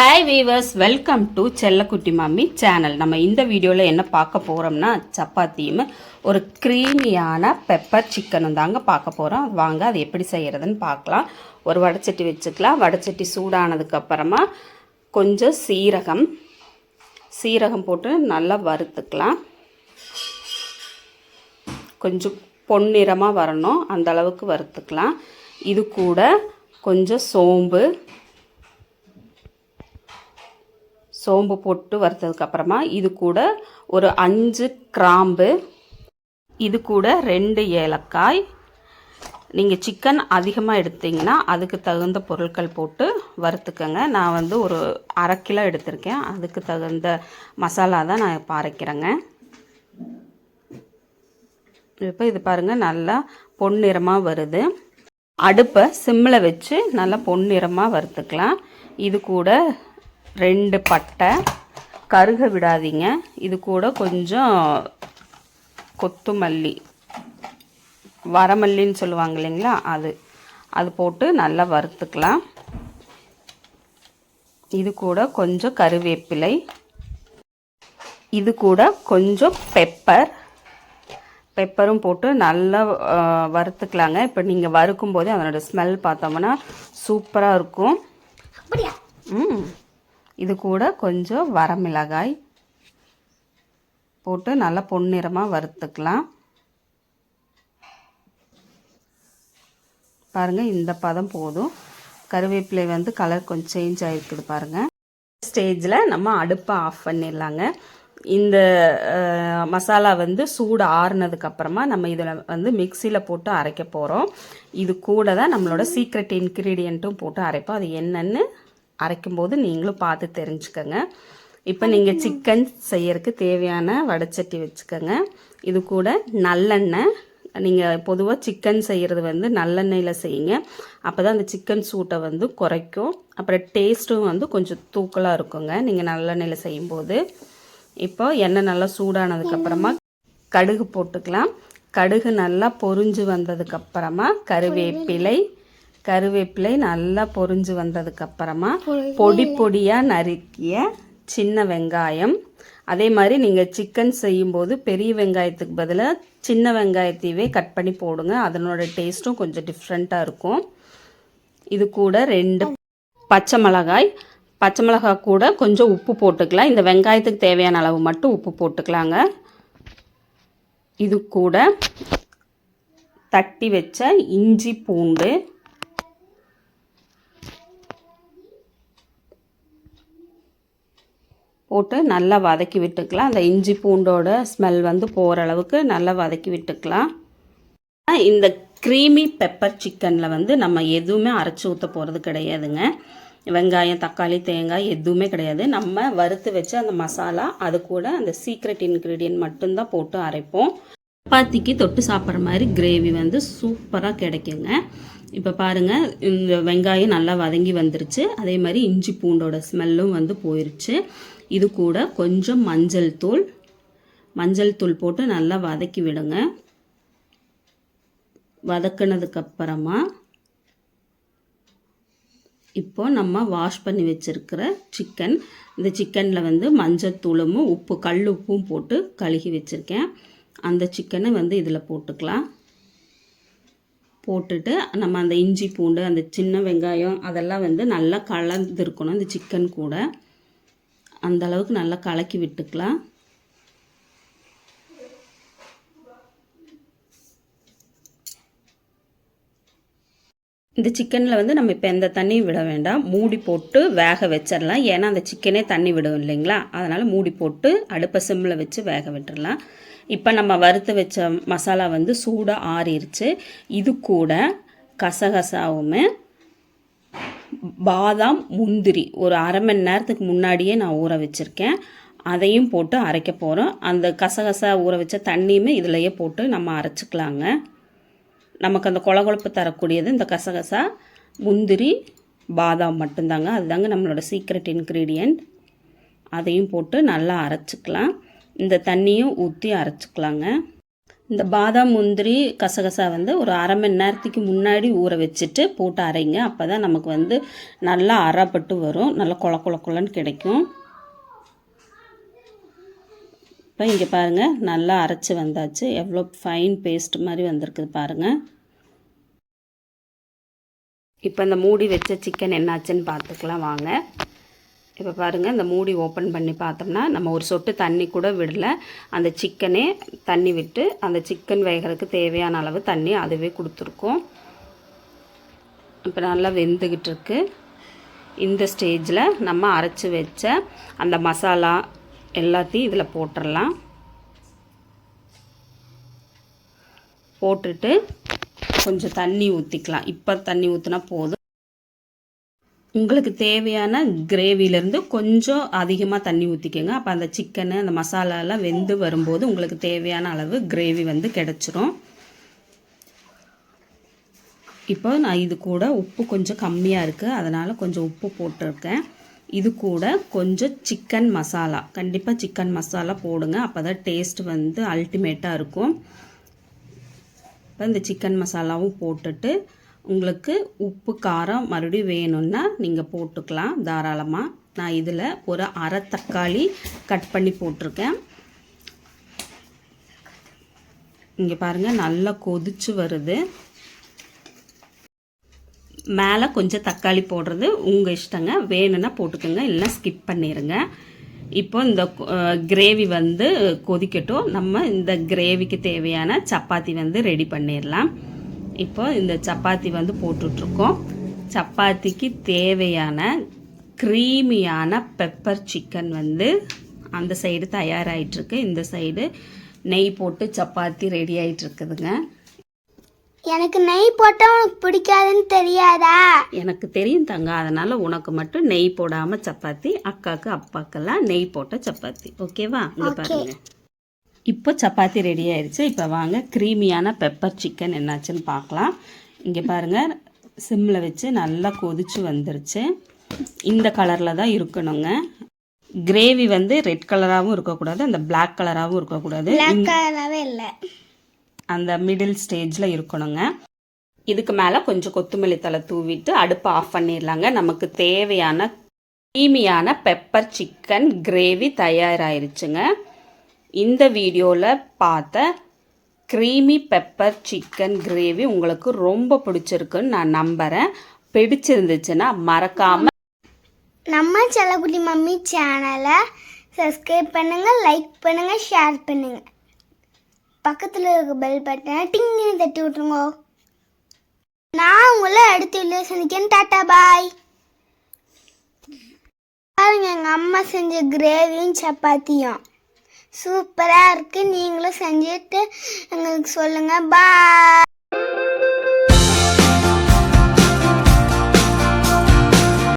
Hi viewers welcome to செல்லக்குட்டி மாமி channel நம்ம இந்த வீடியோவில் என்ன பார்க்க போகிறோம்னா சப்பாத்தியும் ஒரு க்ரீமியான பெப்பர் சிக்கனும் தாங்க பார்க்க போகிறோம் வாங்க அது எப்படி செய்கிறதுன்னு பார்க்கலாம். ஒரு வடைச்சட்டி வச்சுக்கலாம். வடைச்சட்டி சூடானதுக்கப்புறமா கொஞ்சம் சீரகம். சீரகம் போட்டு நல்லா வறுத்துக்கலாம். கொஞ்சம் பொன்னிறமாக வரணும். அந்த அளவுக்கு வறுத்துக்கலாம். இது கூட கொஞ்சம் சோம்பு சோம்பு போட்டு வறுத்ததுக்கப்புறமா இது கூட ஒரு அஞ்சு கிராம்பு இது கூட ரெண்டு ஏலக்காய். நீங்கள் சிக்கன் அதிகமாக எடுத்தீங்கன்னா அதுக்கு தகுந்த பொருட்கள் போட்டு வறுத்துக்கோங்க. நான் வந்து ஒரு அரை கிலோ எடுத்திருக்கேன். அதுக்கு தகுந்த மசாலா தான் நான் இப்போ அரைக்கிறேங்க. இப்போ இது பாருங்கள் நல்லா பொன்னிறமாக வருது. அடுப்பை சிம்மில் வச்சு நல்லா பொன்னிறமாக வறுத்துக்கலாம். இது கூட ரெண்டு பட்டை. கருக விடாதீங்க. இது கூட கொஞ்சம் கொத்துமல்லி. வரமல்லின்னு சொல்லுவாங்க இல்லைங்களா? அது. அது போட்டு நல்லா வறுத்துக்கலாம். இது கூட கொஞ்சம் கருவேப்பிலை. இது கூட கொஞ்சம் பெப்பர். பெப்பரும் போட்டு நல்லா வறுத்துக்கலாங்க. இப்போ நீங்கள் வறுக்கும் போதே அதனோட ஸ்மெல் பார்த்தோம்னா சூப்பராக இருக்கும். ம். இது கூட கொஞ்சம் வரமிளகாய் போட்டு நல்லா பொன்னிறமாக வறுத்துக்கலாம். பாருங்கள் இந்த பதம் போதும். கருவேப்பிலை வந்து கலர் கொஞ்சம் சேஞ்ச் ஆகிருக்குது பாருங்கள் ஸ்டேஜில் நம்ம அடுப்பை ஆஃப் பண்ணிடலாங்க. இந்த மசாலா வந்து சூடு ஆறுனதுக்கப்புறமா நம்ம இதில் வந்து மிக்சியில் போட்டு அரைக்க போகிறோம் இது கூட தான் நம்மளோட சீக்ரெட் இன்க்ரீடியண்ட்டும் போட்டு அரைப்போம். அது என்னன்னு அரைக்கும்போது நீங்களும் பார்த்து தெரிஞ்சுக்கோங்க. இப்போ நீங்கள் சிக்கன் செய்யறதுக்கு தேவையான வடைச்சட்டி வச்சுக்கோங்க. இது கூட நல்லெண்ணெய் நீங்கள் பொதுவாக சிக்கன் செய்கிறது வந்து நல்லெண்ணெயில் செய்யுங்க. அப்போ தான் அந்த சிக்கன் சூட்டை வந்து குறைக்கும். அப்புறம் டேஸ்ட்டும் வந்து கொஞ்சம் தூக்கலாக இருக்குங்க. நீங்கள் நல்லெண்ணெயில் செய்யும்போது. இப்போ எண்ணெய் நல்லா சூடானதுக்கப்புறமா கடுகு போட்டுக்கலாம். கடுகு நல்லா பொரிஞ்சு வந்ததுக்கப்புறமா கருவேப்பிலை கருவேப்பிலை நல்லா பொரிஞ்சு வந்ததுக்கப்புறமா பொடி பொடியாக நறுக்கிய சின்ன வெங்காயம். அதே மாதிரி நீங்கள் சிக்கன் செய்யும்போது பெரிய வெங்காயத்துக்கு பதிலாக சின்ன வெங்காயத்தையவே கட் பண்ணி போடுங்க. அதனோட டேஸ்ட்டும் கொஞ்சம் டிஃப்ரெண்ட்டாக இருக்கும். இது கூட ரெண்டு பச்சை மிளகாய். பச்சை மிளகாய் கூட கொஞ்சம் உப்பு போட்டுக்கலாம். இந்த வெங்காயத்துக்கு தேவையான அளவு மட்டும் உப்பு போட்டுக்கலாங்க. இது கூட தட்டி வச்ச இஞ்சி பூண்டு போட்டு நல்லா வதக்கி விட்டுக்கலாம். அந்த இஞ்சி பூண்டோட ஸ்மெல் வந்து போகிற அளவுக்கு நல்லா வதக்கி விட்டுக்கலாம். இந்த க்ரீமி பெப்பர் சிக்கனில் வந்து நம்ம எதுவுமே அரைச்சி ஊற்ற போகிறது கிடையாதுங்க. வெங்காயம் தக்காளி தேங்காய் எதுவுமே கிடையாது. நம்ம வறுத்து வச்ச அந்த மசாலா அது கூட அந்த சீக்ரெட் இன்க்ரீடியன்ட் மட்டும்தான் போட்டு அரைப்போம். சப்பாத்திக்கு தொட்டு சாப்பிட்ற மாதிரி கிரேவி வந்து சூப்பராக கிடைக்குங்க. இப்போ பாருங்கள் இந்த வெங்காயம் நல்லா வதங்கி வந்துருச்சு. அதே மாதிரி இஞ்சி பூண்டோட ஸ்மெல்லும் வந்து போயிருச்சு. இது கூட கொஞ்சம் மஞ்சள் தூள். மஞ்சள் தூள் போட்டு நல்லா வதக்கி விடுங்க. வதக்குனதுக்கப்புறமா இப்போ நம்ம வாஷ் பண்ணி வச்சிருக்கிற சிக்கன் இந்த சிக்கனில் வந்து மஞ்சத்தூளும் உப்பு கல் உப்பும் போட்டு கழுகி வச்சுருக்கேன். அந்த சிக்கனை வந்து இதில் போட்டுக்கலாம். போட்டுட்டு நம்ம அந்த இஞ்சி பூண்டு அந்த சின்ன வெங்காயம் அதெல்லாம் வந்து நல்லா கலந்துருக்கணும் இந்த சிக்கன் கூட. அந்த அளவுக்கு நல்லா கலக்கி விட்டுக்கலாம். இந்த சிக்கனில் வந்து நம்ம இப்போ எந்த தண்ணியும் விட வேண்டாம். மூடி போட்டு வேக வச்சிடலாம். ஏன்னா அந்த சிக்கனே தண்ணி விடும் இல்லைங்களா? அதனால் மூடி போட்டு அடுப்பை சிம்மில் வச்சு வேக விட்டுறலாம் இப்போ நம்ம வறுத்து வச்ச மசாலா வந்து சூடாக ஆறிடுச்சு இது கூட கசகசாவுமே பாதாம் முந்திரி. ஒரு அரை மணி நேரத்துக்கு முன்னாடியே நான் ஊற வச்சுருக்கேன். அதையும் போட்டு அரைக்க போகிறோம் அந்த கசகசா ஊற வச்ச தண்ணியுமே இதிலையே போட்டு நம்ம அரைச்சிக்கலாங்க. நமக்கு அந்த கொழகொழப்பு தரக்கூடியது இந்த கசகசா முந்திரி பாதாம் மட்டும்தாங்க. அதுதாங்க நம்மளோட சீக்ரெட் இன்க்ரீடியண்ட் அதையும் போட்டு நல்லா அரைச்சிக்கலாம். இந்த தண்ணியும் ஊற்றி அரைச்சிக்கலாங்க. இந்த பாதாம் முந்திரி கசகசா வந்து ஒரு அரை மணி நேரத்துக்கு முன்னாடி ஊற வச்சுட்டு போட்டு அரைங்க. அப்போ தான் நமக்கு வந்து நல்லா அரைப்பட்டு வரும். நல்லா கொல கொல கொலன்னு கிடைக்கும். இப்போ இங்கே பாருங்கள் நல்லா அரைச்சி வந்தாச்சு. எவ்வளோ ஃபைன் பேஸ்ட் மாதிரி வந்திருக்குது பாருங்கள் இப்போ இந்த மூடி வச்ச சிக்கன் என்னாச்சுன்னு பார்த்துக்கலாம். வாங்க. இப்போ பாருங்கள் இந்த மூடி ஓப்பன் பண்ணி பார்த்தோம்னா நம்ம ஒரு சொட்டு தண்ணி கூட விடல. அந்த சிக்கனே தண்ணி விட்டு அந்த சிக்கன் வேகிறதுக்கு தேவையான அளவு தண்ணி அதுவே கொடுத்துருக்கோம். இப்போ நல்லா வெந்துக்கிட்டு இருக்கு. இந்த ஸ்டேஜில் நம்ம அரைச்சி வச்ச அந்த மசாலா எல்லாத்தையும் இதில் போட்டுடலாம் போட்டுட்டு கொஞ்சம் தண்ணி ஊற்றிக்கலாம் இப்போ தண்ணி ஊற்றினா போதும். உங்களுக்கு தேவையான கிரேவிலேருந்து கொஞ்சம் அதிகமாக தண்ணி ஊற்றிக்கோங்க அப்போ அந்த சிக்கனு அந்த மசாலாலாம் வெந்து வரும்போது உங்களுக்கு தேவையான அளவு கிரேவி வந்து கிடச்சிரும். இப்போ நான் இது கூட உப்பு கொஞ்சம் கம்மியாக இருக்குது அதனால் கொஞ்சம் உப்பு போட்டிருக்கேன். இது கூட கொஞ்சம் சிக்கன் மசாலா கண்டிப்பாக சிக்கன் மசாலா போடுங்க. அப்போ தான் டேஸ்ட் வந்து அல்டிமேட்டாக இருக்கும். இப்போ இந்த சிக்கன் மசாலாவும் போட்டுட்டு உங்களுக்கு உப்பு காரம் மறுபடியும் வேணும்னா நீங்கள் போட்டுக்கலாம் தாராளமாக நான் இதில் ஒரு அரை தக்காளி கட் பண்ணி போட்டிருக்கேன். இங்கே பாருங்கள் நல்லா கொதிச்சு வருது. மேலே கொஞ்சம் தக்காளி போடுறது உங்கள் இஷ்டங்க. வேணும்னா போட்டுக்கோங்க இல்லைன்னா ஸ்கிப் பண்ணிடுங்க இப்போ இந்த கிரேவி வந்து கொதிக்கட்டும். நம்ம இந்த கிரேவிக்கு தேவையான சப்பாத்தி வந்து ரெடி பண்ணிடலாம் இப்போ இந்த சப்பாத்தி வந்து போட்டுட்ருக்கோம். சப்பாத்திக்கு தேவையான க்ரீமியான பெப்பர் சிக்கன் வந்து அந்த சைடு தயாராகிட்டுருக்கு இந்த சைடு நெய் போட்டு சப்பாத்தி ரெடி ஆகிட்டு இருக்குதுங்க எனக்கு நெய் போட்டா உனக்கு பிடிக்காதுன்னு தெரியாதா? எனக்கு தெரியும் தங்க. அதனால உனக்கு மட்டும் நெய் போடாம சப்பாத்தி அக்காக்கு அப்பாக்கெல்லாம் நெய் போட்ட சப்பாத்தி. ஓகேவா? இங்க பாருங்க. இப்போ சப்பாத்தி ரெடி ஆயிடுச்சு. இப்போ வாங்க க்ரீமியான பெப்பர் சிக்கன் என்னாச்சுன்னு பார்க்கலாம். இங்கே பாருங்க சிம்மில் வச்சு நல்லா கொதிச்சு வந்துருச்சு. இந்த கலரில் தான் இருக்கணுங்க. கிரேவி வந்து ரெட் கலராகவும் இருக்கக்கூடாது அந்த Black கலராகவும் இருக்கக்கூடாது. இல்லை. அந்த மிடில் ஸ்டேஜில் இருக்கணுங்க. இதுக்கு மேலே கொஞ்சம் கொத்தமல்லி தழை தூவிட்டு அடுப்பை ஆஃப் பண்ணிடலாங்க. நமக்கு தேவையான க்ரீமியான பெப்பர் சிக்கன் கிரேவி தயாராயிருச்சுங்க. இந்த வீடியோவில் பார்த்த க்ரீமி பெப்பர் சிக்கன் கிரேவி உங்களுக்கு ரொம்ப பிடிச்சிருக்குன்னு நான் நம்புகிறேன் பிடிச்சிருந்துச்சுன்னா மறக்காமல் நம்ம செல்லக்குட்டி மம்மி சேனலை சப்ஸ்கிரைப் பண்ணுங்கள் லைக் பண்ணுங்கள் ஷேர் பண்ணுங்கள் பக்கத்தில் இருக்க பெல் பட்டனை டிங்னு தட்டி விட்ருங்க நான் உங்களை அடுத்த வீடியோ சந்திக்கிறேன். டாட்டா பாய் பாருங்க எங்கள் அம்மா செஞ்ச கிரேவியும் சப்பாத்தியும். சூப்பராக இருக்குது நீங்களும் செஞ்சுட்டு எங்களுக்கு சொல்லுங்கள் பாய்